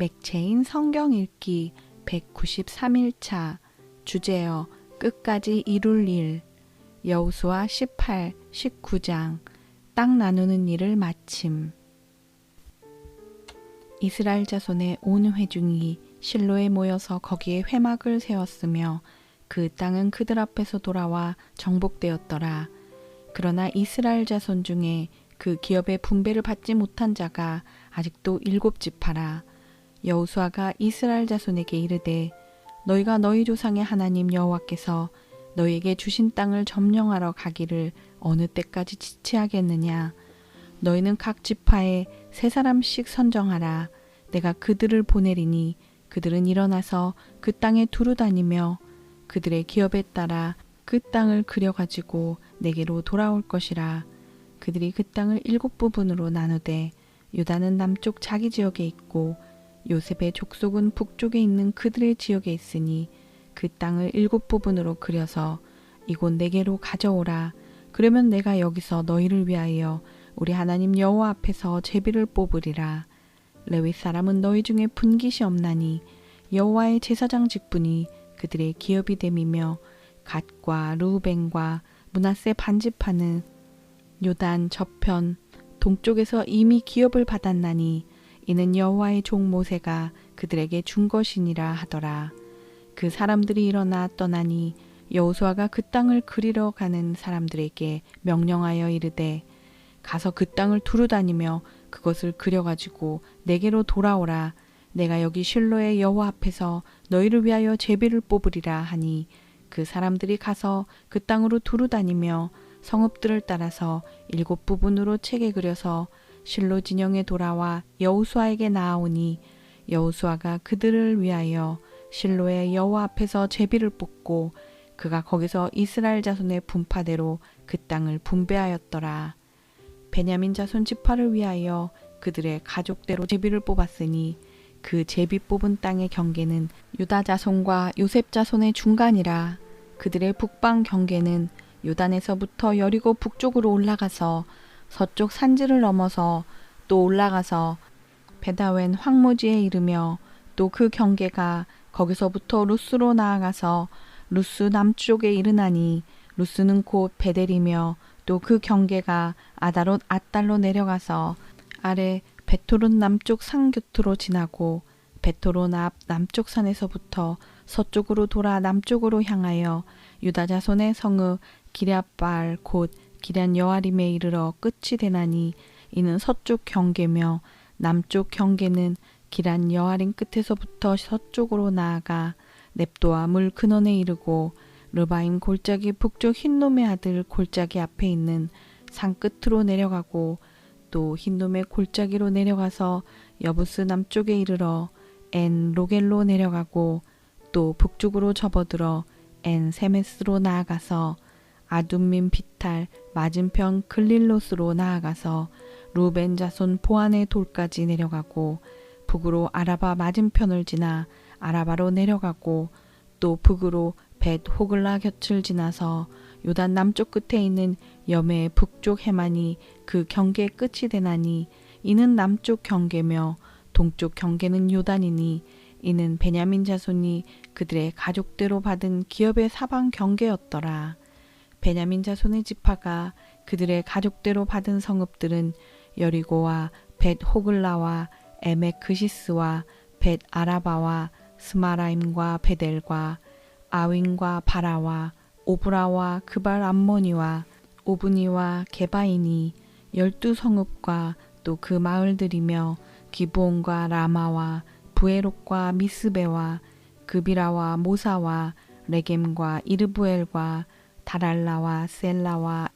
맥체인 성경 읽기 193일차 주제어 끝까지 이룰 일 여우수아 18, 19장 땅 나누는 일을 마침 이스라엘 자손의 온 회중이 실로에 모여서 거기에 회막을 세웠으며 그 땅은 그들 앞에서 돌아와 정복되었더라. 그러나 이스라엘 자손 중에 그 기업의 분배를 받지 못한 자가 아직도 일곱 지파라. 여호수아가 이스라엘 자손에게 이르되 너희가 너희 조상의 하나님 여호와께서 너희에게 주신 땅을 점령하러 가기를 어느 때까지 지체하겠느냐? 너희는 각 지파에 세 사람씩 선정하라. 내가 그들을 보내리니 그들은 일어나서 그 땅에 두루 다니며 그들의 기업에 따라 그 땅을 그려 가지고 내게로 돌아올 것이라. 그들이 그 땅을 일곱 부분으로 나누되 유다는 남쪽 자기 지역에 있고 요셉의 족속은 북쪽에 있는 그들의 지역에 있으니 그 땅을 일곱 부분으로 그려서 이곳 내게로 가져오라. 그러면 내가 여기서 너희를 위하여 우리 하나님 여호와 앞에서 제비를 뽑으리라. 레위 사람은 너희 중에 분깃이 없나니 여호와의 제사장 직분이 그들의 기업이 됨이며 갓과 루벤과 문하세 반지파는 요단 저편 동쪽에서 이미 기업을 받았나니 이는 여호와의 종 모세가 그들에게 준 것이니라 하더라. 그 사람들이 일어나 떠나니 여호수아가 그 땅을 그리러 가는 사람들에게 명령하여 이르되 가서 그 땅을 두루 다니며 그것을 그려 가지고 내게로 돌아오라 내가 여기 실로의 여호와 앞에서 너희를 위하여 제비를 뽑으리라 하니 그 사람들이 가서 그 땅으로 두루 다니며 성읍들을 따라서 일곱 부분으로 책에 그려서 실로 진영에 돌아와 여우수아에게 나아오니 여우수아가 그들을 위하여 실로의 여호와 앞에서 제비를 뽑고 그가 거기서 이스라엘 자손의 분파대로 그 땅을 분배하였더라. 베냐민 자손 지파를 위하여 그들의 가족대로 제비를 뽑았으니 그 제비 뽑은 땅의 경계는 유다 자손과 요셉 자손의 중간이라 그들의 북방 경계는 요단에서부터 여리고 북쪽으로 올라가서 서쪽 산지를 넘어서 또 올라가서 베다웬 황무지에 이르며 또 그 경계가 거기서부터 루스로 나아가서 루스 남쪽에 이르나니 루스는 곧 베델이며 또 그 경계가 아다롯 아달로 내려가서 아래 베토론 남쪽 산 곁으로 지나고 베토론 앞 남쪽 산에서부터 서쪽으로 돌아 남쪽으로 향하여 유다 자손의 성읍 기랴발 곧 기란 여아림에 이르러 끝이 되나니 이는 서쪽 경계며 남쪽 경계는 기란 여아림 끝에서부터 서쪽으로 나아가 넵도와 물 근원에 이르고 르바임 골짜기 북쪽 흰놈의 아들 골짜기 앞에 있는 산 끝으로 내려가고 또 흰놈의 골짜기로 내려가서 여부스 남쪽에 이르러 엔 로겔로 내려가고 또 북쪽으로 접어들어 엔 세메스로 나아가서 아둠민 비탈 맞은편 글릴롯으로 나아가서 루벤 자손 보안의 돌까지 내려가고 북으로 아라바 맞은편을 지나 아라바로 내려가고 또 북으로 벳 호글라 곁을 지나서 요단 남쪽 끝에 있는 염의 북쪽 해만이 그 경계 끝이 되나니 이는 남쪽 경계며 동쪽 경계는 요단이니 이는 베냐민 자손이 그들의 가족대로 받은 기업의 사방 경계였더라. 베냐민 자손의 지파가 그들의 가족대로 받은 성읍들은 여리고와 벳 호글라와 에메크시스와 벳 아라바와 스마라임과 베델과 아윈과 바라와 오브라와 그발 암모니와 오브니와 게바이니 열두 성읍과 또 그 마을들이며 기브온과 라마와 부에롯과 미스베와 그비라와 모사와 레겜과 이르부엘과 다랄라와 셀라와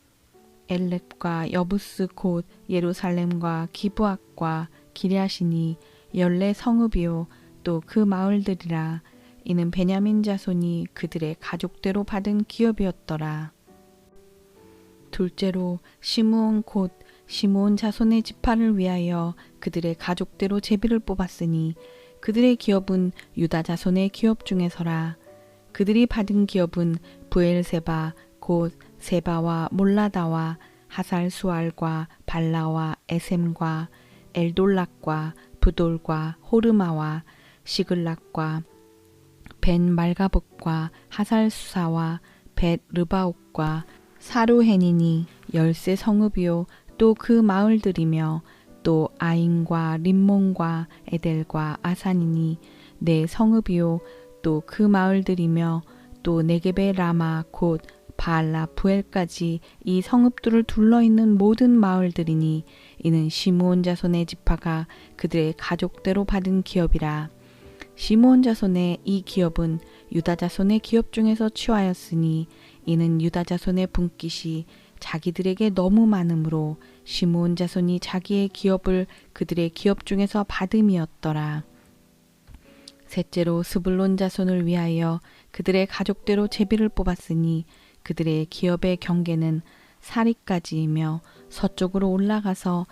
엘렛과 여부스 곧 예루살렘과 기브악과 기리아시니 열네 성읍이요 또 그 마을들이라 이는 베냐민 자손이 그들의 가족대로 받은 기업이었더라. 둘째로 시므온 곧 시므온 자손의 지파를 위하여 그들의 가족대로 제비를 뽑았으니 그들의 기업은 유다 자손의 기업 중에서라. 그들이 받은 기업은 부엘세바 곧 세바와 몰라다와 하살 수알과 발라와 에셈과 엘돌락과 부돌과 호르마와 시글락과 벤 말가복과 하살수사와 벳 르바옥과 사루헤니니 열세 성읍이요. 또 그 마을들이며 또 아인과 림몬과 에델과 아산이니 네 성읍이요. 또 그 마을들이며 또 네게베 라마 곧 바알라 부엘까지 이 성읍들을 둘러 있는 모든 마을들이니 이는 시므온 자손의 지파가 그들의 가족대로 받은 기업이라 시므온 자손의 이 기업은 유다 자손의 기업 중에서 취하였으니 이는 유다 자손의 분깃이 자기들에게 너무 많으므로 시므온 자손이 자기의 기업을 그들의 기업 중에서 받음이었더라. 셋째로 스불론 자손을 위하여 그들의 가족대로 제비를 뽑았으니 그들의 기업의 경계는 사리까지이며 서쪽으로 올라가서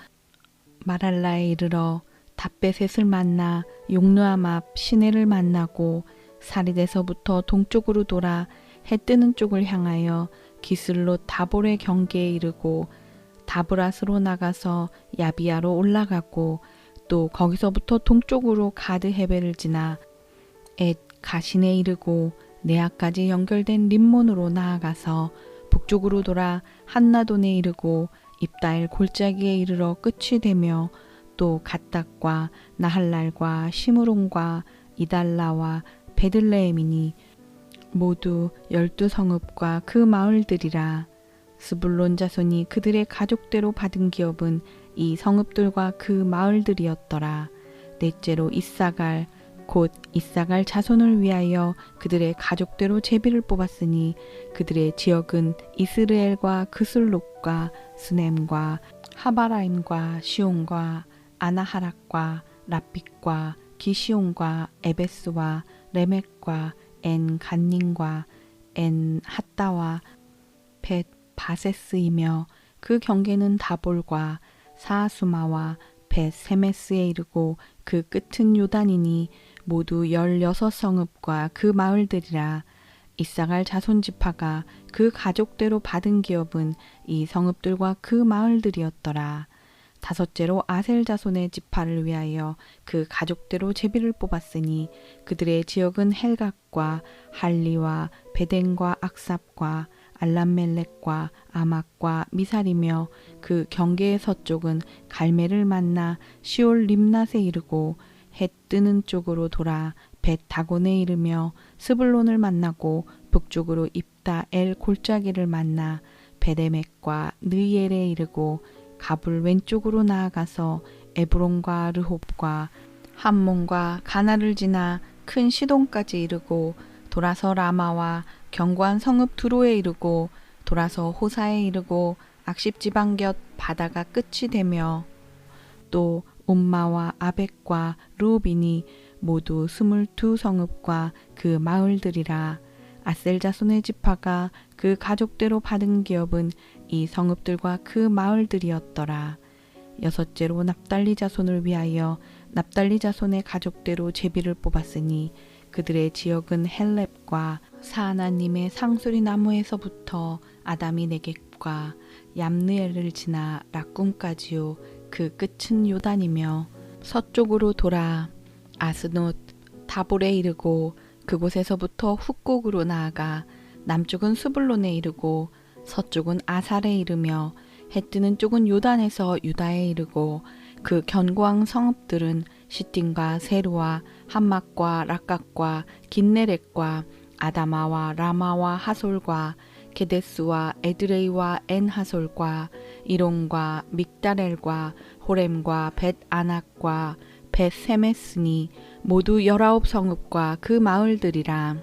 마랄라에 이르러 답베셋을 만나 용르암 앞 시내를 만나고 사리데서부터 동쪽으로 돌아 해 뜨는 쪽을 향하여 기슬로 다볼의 경계에 이르고 다브라스로 나가서 야비아로 올라가고 또 거기서부터 동쪽으로 가드 헤베를 지나 엣 가신에 이르고 네아까지 연결된 림몬으로 나아가서 북쪽으로 돌아 한나돈에 이르고 입다엘 골짜기에 이르러 끝이 되며 또 갓닥과 나할랄과 시므론과 이달라와 베들레헴이니 모두 열두 성읍과 그 마을들이라 스불론 자손이 그들의 가족대로 받은 기업은 이 성읍들과 그 마을들이었더라. 넷째로 이사갈 곧 이사갈 자손을 위하여 그들의 가족대로 제비를 뽑았으니 그들의 지역은 이스르엘과 그슬록과 스넴과 하바라임과 시온과 아나하락과 라빛과 기시온과 에베스와 레멕과 엔 간닝과 엔 핫다와 벳 바세스이며 그 경계는 다볼과 사수마와 벳 세메스에 이르고 그 끝은 요단이니 모두 열여섯 성읍과 그 마을들이라 이사갈 자손 지파가 그 가족대로 받은 기업은 이 성읍들과 그 마을들이었더라. 다섯째로 아셀 자손의 지파를 위하여 그 가족대로 제비를 뽑았으니 그들의 지역은 헬각과 할리와 베덴과 악삽과 알람멜렉과 아막과 미살이며 그 경계의 서쪽은 갈매를 만나 시올 림낫에 이르고 해 뜨는 쪽으로 돌아 벳 다곤에 이르며 스불론을 만나고 북쪽으로 입다 엘 골짜기를 만나 베데맥과 느엘에 이르고 갑을 왼쪽으로 나아가서 에브론과 르홉과 함몬과 가나를 지나 큰 시돈까지 이르고 돌아서 라마와 견고한 성읍 두로에 이르고 돌아서 호사에 이르고 악십 지방 곁 바다가 끝이 되며 또 옴마와 아벡과 루빈이 모두 스물두 성읍과 그 마을들이라 아셀 자손의 지파가 그 가족대로 받은 기업은 이 성읍들과 그 마을들이었더라. 여섯째로 납달리 자손을 위하여 납달리 자손의 가족대로 제비를 뽑았으니 그들의 지역은 헬렙과 사하나님의 상수리 나무에서부터 아담이 네겝과 얌느엘을 지나 락꿈까지요 그 끝은 요단이며 서쪽으로 돌아 아스노 다볼에 이르고 그곳에서부터 훅곡으로 나아가 남쪽은 수블론에 이르고 서쪽은 아살에 이르며 해 뜨는 쪽은 요단에서 유다에 이르고 그 견고한 성읍들은 시팀과 세루와 함막과 락각과 긴네렉과 아다마와 라마와 하솔과 게데스와 에드레이와 엔하솔과 이론과 믹다렐과 호렘과 벳 아낙과 벳 세메스니 모두 열아홉 성읍과 그 마을들이라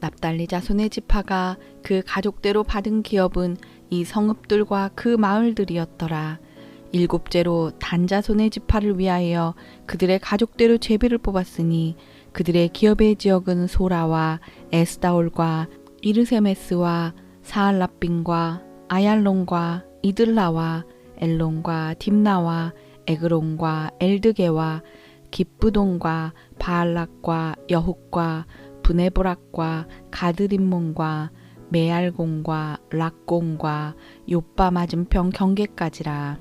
납달리 자손의 지파가 그 가족대로 받은 기업은 이 성읍들과 그 마을들이었더라. 일곱째로 단자손의 지파를 위하여 그들의 가족대로 제비를 뽑았으니 그들의 기업의 지역은 소라와 에스다올과 이르세메스와 사알라빈과 아얄론과 이들라와 엘론과 딥나와 에그론과 엘드게와 기쁘돈과 바알락과 여훅과 브네브락과 가드림몬과 메알공과 락공과 요빠 맞은편 경계까지라.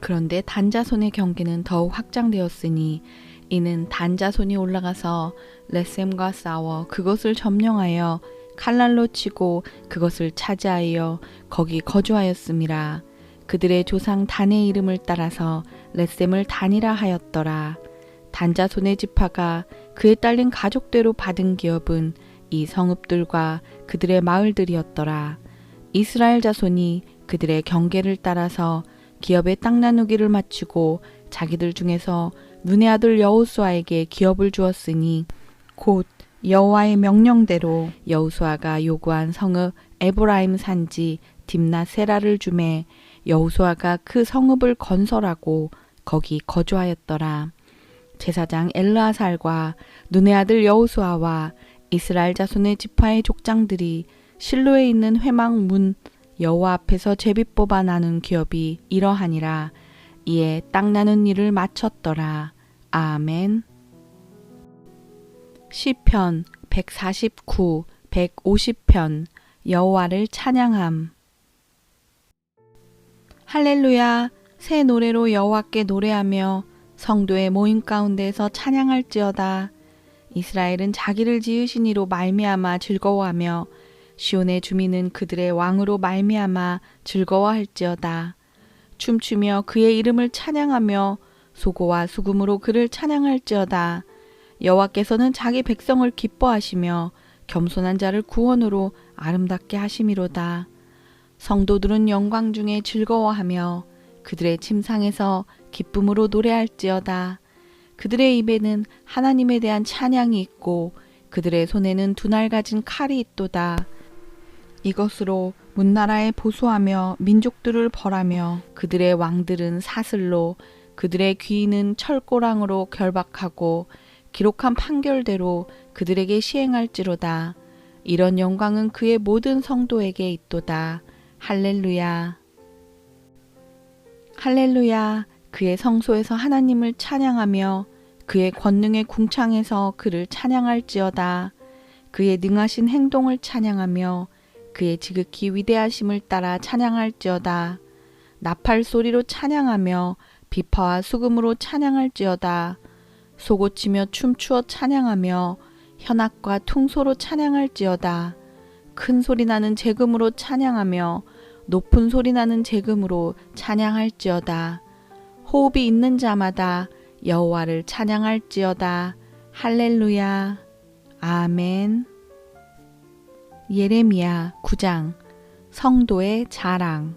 그런데 단자손의 경계는 더욱 확장되었으니 이는 단자손이 올라가서 레셈과 싸워 그것을 점령하여 칼날로 치고 그것을 차지하여 거기 거주하였음이라. 그들의 조상 단의 이름을 따라서 레셈을 단이라 하였더라. 단자손의 지파가 그에 딸린 가족대로 받은 기업은 이 성읍들과 그들의 마을들이었더라. 이스라엘 자손이 그들의 경계를 따라서 기업의 땅 나누기를 마치고 자기들 중에서 눈의 아들 여호수아에게 기업을 주었으니 곧 여호와의 명령대로 여호수아가 요구한 성읍 에브라임 산지 딥나 세라를 주매 여호수아가 그 성읍을 건설하고 거기 거주하였더라. 제사장 엘르아살과 눈의 아들 여호수아와 이스라엘 자손의 지파의 족장들이 실로에 있는 회막 문 여호와 앞에서 제비 뽑아 나눈 기업이 이러하니라. 이에 땅 나는 일을 마쳤더라. 아멘. 시편 149, 150편 여호와를 찬양함. 할렐루야 새 노래로 여호와께 노래하며 성도의 모임 가운데서 찬양할지어다. 이스라엘은 자기를 지으신 이로 말미암아 즐거워하며 시온의 주민은 그들의 왕으로 말미암아 즐거워할지어다. 춤추며 그의 이름을 찬양하며 소고와 수금으로 그를 찬양할지어다. 여호와께서는 자기 백성을 기뻐하시며 겸손한 자를 구원으로 아름답게 하심이로다. 성도들은 영광 중에 즐거워하며 그들의 침상에서 기쁨으로 노래할지어다. 그들의 입에는 하나님에 대한 찬양이 있고 그들의 손에는 두날 가진 칼이 있도다. 이것으로 문나라에 보수하며 민족들을 벌하며 그들의 왕들은 사슬로 그들의 귀인은 철고랑으로 결박하고 기록한 판결대로 그들에게 시행할지로다. 이런 영광은 그의 모든 성도에게 있도다. 할렐루야. 할렐루야. 그의 성소에서 하나님을 찬양하며 그의 권능의 궁창에서 그를 찬양할지어다. 그의 능하신 행동을 찬양하며 그의 지극히 위대하심을 따라 찬양할지어다. 나팔 소리로 찬양하며 비파와 수금으로 찬양할지어다. 소고치며 춤추어 찬양하며 현악과 퉁소로 찬양할지어다. 큰 소리 나는 재금으로 찬양하며 높은 소리 나는 재금으로 찬양할지어다. 호흡이 있는 자마다 여호와를 찬양할지어다. 할렐루야. 아멘. 예레미야 9장 성도의 자랑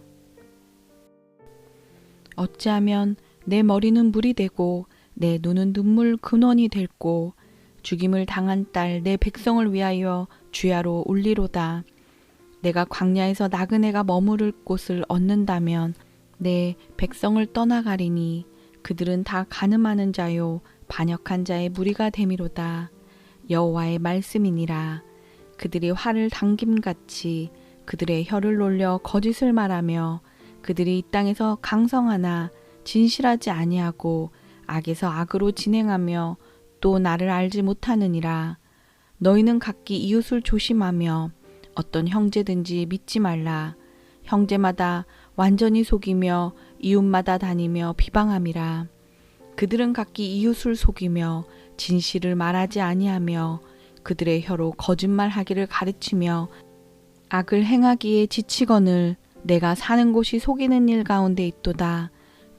어찌하면 내 머리는 물이 되고 내 눈은 눈물 근원이 될고 죽임을 당한 딸 내 백성을 위하여 주야로 울리로다. 내가 광야에서 나그네가 머무를 곳을 얻는다면 내 백성을 떠나가리니 그들은 다 가늠하는 자요 반역한 자의 무리가 됨이로다. 여호와의 말씀이니라. 그들이 활을 당김같이 그들의 혀를 놀려 거짓을 말하며 그들이 이 땅에서 강성하나 진실하지 아니하고 악에서 악으로 진행하며 또 나를 알지 못하느니라. 너희는 각기 이웃을 조심하며 어떤 형제든지 믿지 말라. 형제마다 완전히 속이며 이웃마다 다니며 비방함이라. 그들은 각기 이웃을 속이며 진실을 말하지 아니하며 그들의 혀로 거짓말하기를 가르치며 악을 행하기에 지치거늘 내가 사는 곳이 속이는 일 가운데 있도다.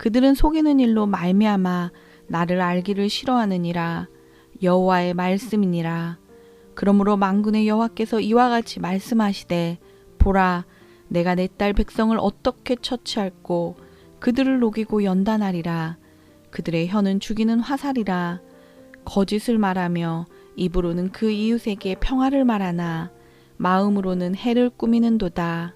그들은 속이는 일로 말미암아 나를 알기를 싫어하느니라. 여호와의 말씀이니라. 그러므로 만군의 여호와께서 이와 같이 말씀하시되 보라 내가 내 딸 백성을 어떻게 처치할꼬 그들을 녹이고 연단하리라. 그들의 혀는 죽이는 화살이라. 거짓을 말하며 입으로는 그 이웃에게 평화를 말하나 마음으로는 해를 꾸미는도다.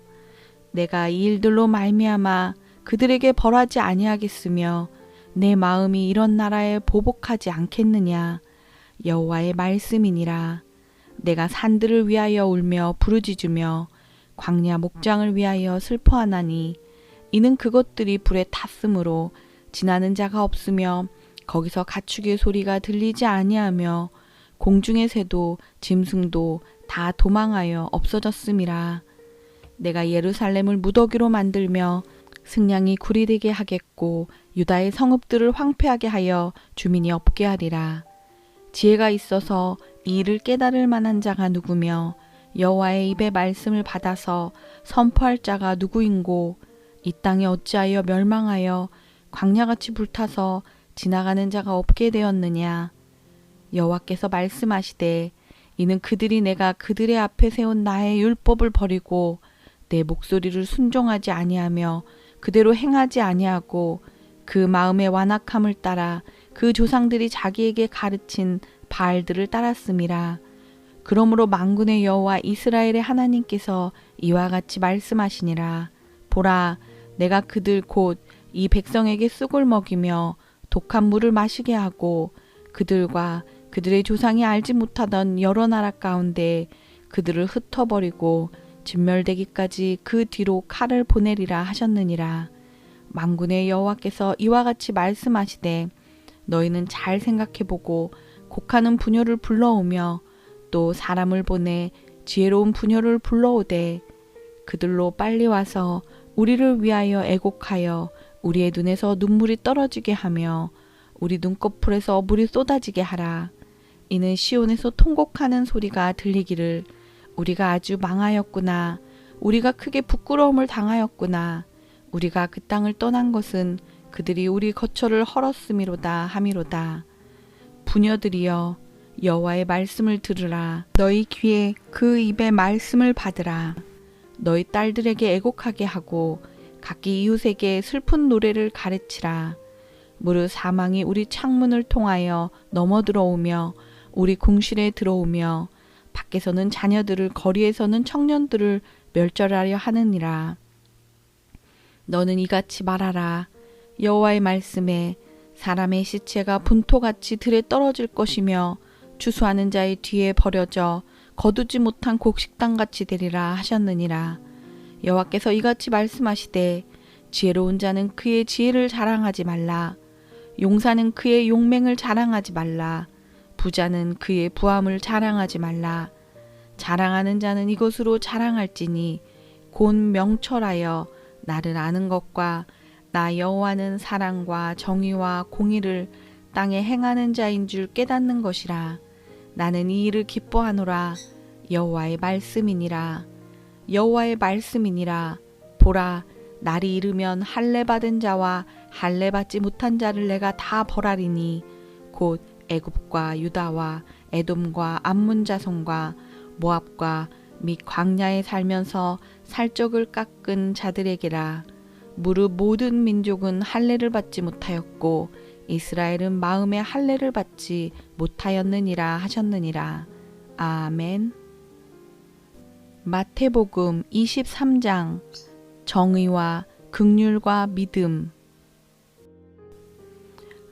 내가 이 일들로 말미암아 그들에게 벌하지 아니하겠으며 내 마음이 이런 나라에 보복하지 않겠느냐 여호와의 말씀이니라 내가 산들을 위하여 울며 부르짖으며 광야 목장을 위하여 슬퍼하나니 이는 그것들이 불에 탔으므로 지나는 자가 없으며 거기서 가축의 소리가 들리지 아니하며 공중의 새도 짐승도 다 도망하여 없어졌음이라. 내가 예루살렘을 무더기로 만들며 승량이 구리되게 하겠고 유다의 성읍들을 황폐하게 하여 주민이 없게 하리라. 지혜가 있어서 이 일을 깨달을 만한 자가 누구며 여호와의 입의 말씀을 받아서 선포할 자가 누구인고 이 땅이 어찌하여 멸망하여 광야같이 불타서 지나가는 자가 없게 되었느냐 여호와께서 말씀하시되 이는 그들이 내가 그들의 앞에 세운 나의 율법을 버리고 내 목소리를 순종하지 아니하며 그대로 행하지 아니하고 그 마음의 완악함을 따라 그 조상들이 자기에게 가르친 바알들을 따랐음이라. 그러므로 만군의 여호와 이스라엘의 하나님께서 이와 같이 말씀하시니라. 보라, 내가 그들 곧 이 백성에게 쑥을 먹이며 독한 물을 마시게 하고 그들과 그들의 조상이 알지 못하던 여러 나라 가운데 그들을 흩어버리고 진멸되기까지 그 뒤로 칼을 보내리라 하셨느니라. 만군의 여호와께서 이와 같이 말씀하시되 너희는 잘 생각해보고 곡하는 부녀를 불러오며 또 사람을 보내 지혜로운 부녀를 불러오되 그들로 빨리 와서 우리를 위하여 애곡하여 우리의 눈에서 눈물이 떨어지게 하며 우리 눈꺼풀에서 물이 쏟아지게 하라. 이는 시온에서 통곡하는 소리가 들리기를 우리가 아주 망하였구나. 우리가 크게 부끄러움을 당하였구나. 우리가 그 땅을 떠난 것은 그들이 우리 거처를 헐었음이로다 함이로다. 부녀들이여 여호와의 말씀을 들으라. 너희 귀에 그 입의 말씀을 받으라. 너희 딸들에게 애곡하게 하고 각기 이웃에게 슬픈 노래를 가르치라. 무릇 사망이 우리 창문을 통하여 넘어 들어오며 우리 궁실에 들어오며 밖에서는 자녀들을 거리에서는 청년들을 멸절하려 하느니라. 너는 이같이 말하라. 여호와의 말씀에 사람의 시체가 분토같이 들에 떨어질 것이며 추수하는 자의 뒤에 버려져 거두지 못한 곡식당 같이 되리라 하셨느니라. 여호와께서 이같이 말씀하시되 지혜로운 자는 그의 지혜를 자랑하지 말라. 용사는 그의 용맹을 자랑하지 말라. 부자는 그의 부함을 자랑하지 말라. 자랑하는 자는 이것으로 자랑할지니 곧 명철하여 나를 아는 것과 나 여호와는 사랑과 정의와 공의를 땅에 행하는 자인 줄 깨닫는 것이라. 나는 이 일을 기뻐하노라. 여호와의 말씀이니라. 여호와의 말씀이니라. 보라, 날이 이르면 할례 받은 자와 할례 받지 못한 자를 내가 다 벌하리니 곧 애굽과 유다와 에돔과 암문 자손과 모압과 및 광야에 살면서 살적을 깎은 자들에게라. 무릇 모든 민족은 할례를 받지 못하였고 이스라엘은 마음에 할례를 받지 못하였느니라 하셨느니라. 아멘. 마태복음 23장. 정의와 극률과 믿음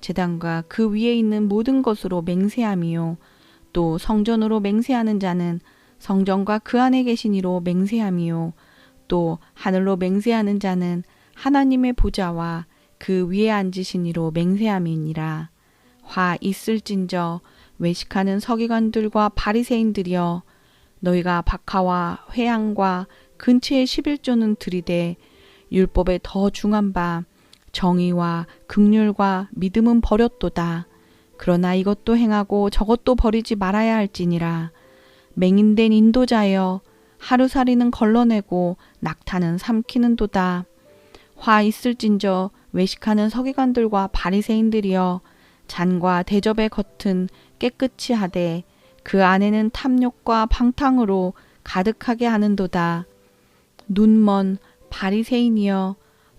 재단과 그 위에 있는 모든 것으로 맹세함이요. 또 성전으로 맹세하는 자는 성전과 그 안에 계신 이로 맹세함이요. 또 하늘로 맹세하는 자는 하나님의 보좌와 그 위에 앉으신 이로 맹세함이니라. 화 있을진저 외식하는 서기관들과 바리새인들이여 너희가 박하와 회양과 근처의 11조는 들이되 율법에 더 중한 바 정의와 극률과 믿음은 버렸도다. 그러나 이것도 행하고 저것도 버리지 말아야 할지니라. 맹인된 인도자여 하루살이는 걸러내고 낙타는 삼키는도다. 화 있을진저 외식하는 서기관들과 바리새인들이여 잔과 대접의 겉은 깨끗이 하되 그 안에는 탐욕과 방탕으로 가득하게 하는도다. 눈먼 바리새인이여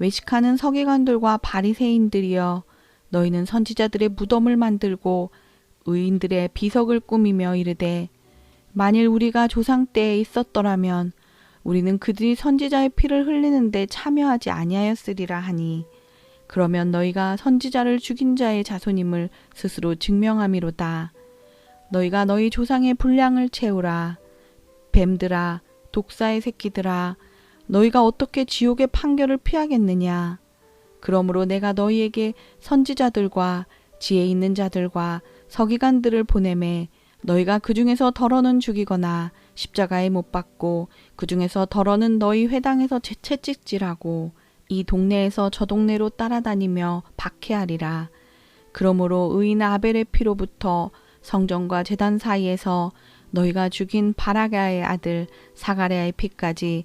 외식하는 서기관들과 바리새인들이여 너희는 선지자들의 무덤을 만들고 의인들의 비석을 꾸미며 이르되 만일 우리가 조상 때에 있었더라면 우리는 그들이 선지자의 피를 흘리는데 참여하지 아니하였으리라 하니 그러면 너희가 선지자를 죽인 자의 자손임을 스스로 증명함이로다. 너희가 너희 조상의 분량을 채우라. 뱀들아, 독사의 새끼들아, 너희가 어떻게 지옥의 판결을 피하겠느냐? 그러므로 내가 너희에게 선지자들과 지혜 있는 자들과 서기관들을 보내매 너희가 그 중에서 덜어는 죽이거나 십자가에 못 박고 그 중에서 덜어는 너희 회당에서 채찍질하고 이 동네에서 저 동네로 따라다니며 박해하리라. 그러므로 의인 아벨의 피로부터 성전과 제단 사이에서 너희가 죽인 바라가의 아들 사가랴의 피까지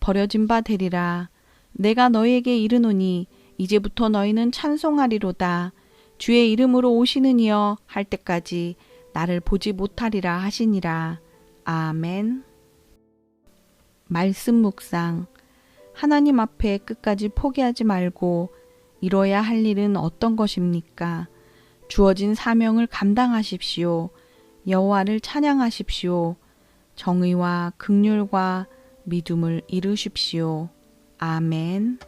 버려진 바 되리라. 내가 너희에게 이르노니 이제부터 너희는 찬송하리로다. 주의 이름으로 오시는 이여 할 때까지 나를 보지 못하리라 하시니라. 아멘. 말씀 묵상. 하나님 앞에 끝까지 포기하지 말고 이뤄야 할 일은 어떤 것입니까? 주어진 사명을 감당하십시오. 여호와를 찬양하십시오. 정의와 극률과 믿음을 이루십시오. 아멘.